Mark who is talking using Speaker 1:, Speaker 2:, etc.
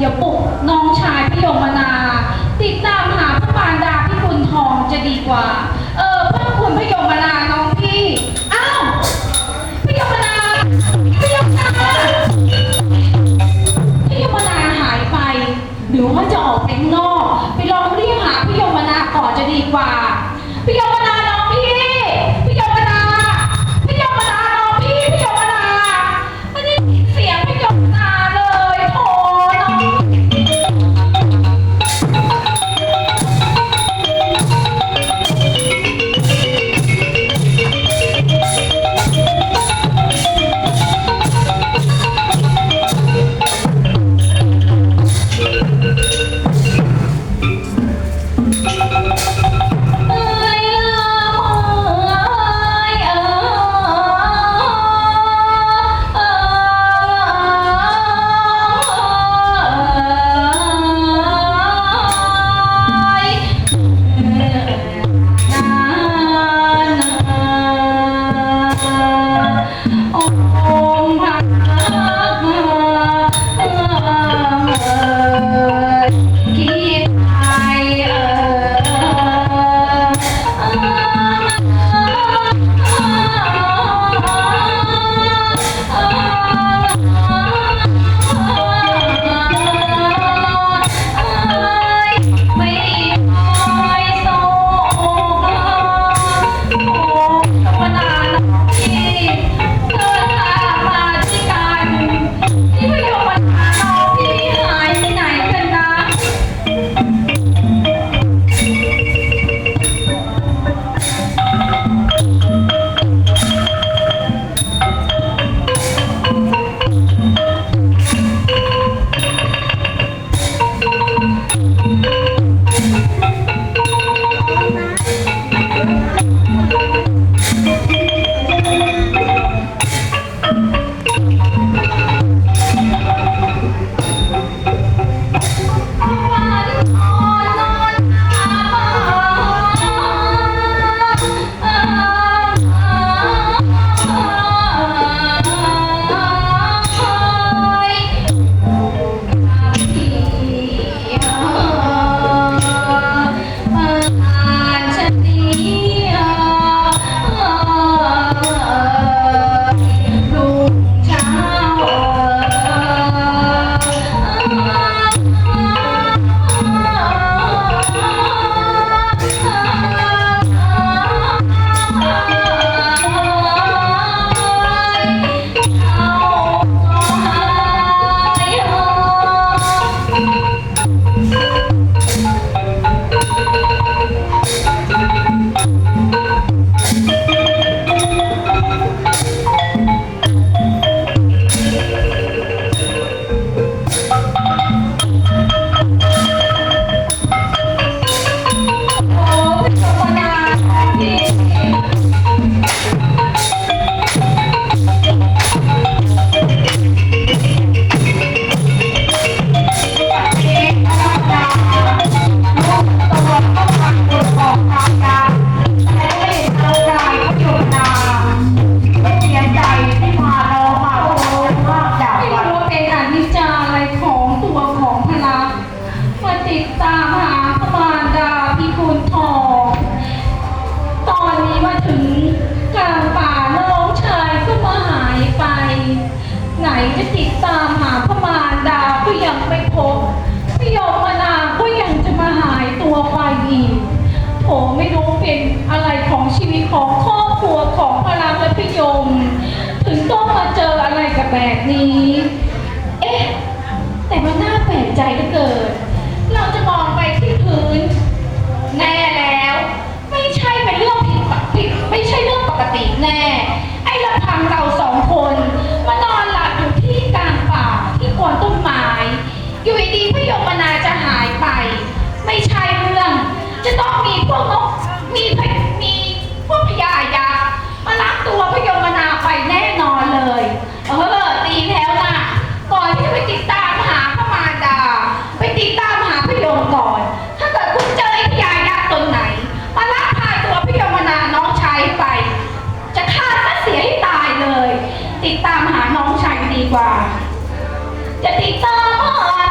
Speaker 1: อย่าปลุกน้องชายพี่ยมนา ติดตามหาพระมารดาพี่คุณทองจะดีกว่า เออพระคุณพี่ยมนาน้องพี่ อ้าวพี่ยมนาพี่ยมนาพี่ยมนาหายไป หรือว่าจะออกไปข้างนอก ไปลองเรียกหาพี่ยมนาก่อนจะดีกว่าพี่ยมนา ยุติตามหาพระมารดาก็ยังไม่พบพี่ยมมานาก็ยังจะมาหายตัวไปอีกผมไม่รู้เป็นอะไรของชีวิตของครอบครัวของพลังและพี่ยม ถึงต้องมาเจออะไรกับแบบนี้ เอ๊ะ แต่มันน่าแปลกใจเหเกิดเราจะมองไปที่พื้น แน่แล้ว ไม่ใช่เป็นเรื่องผิดปกติไม่ใช่เรื่องปกติแน่ ไอ้ลำพังเราสองคน จะติดตาม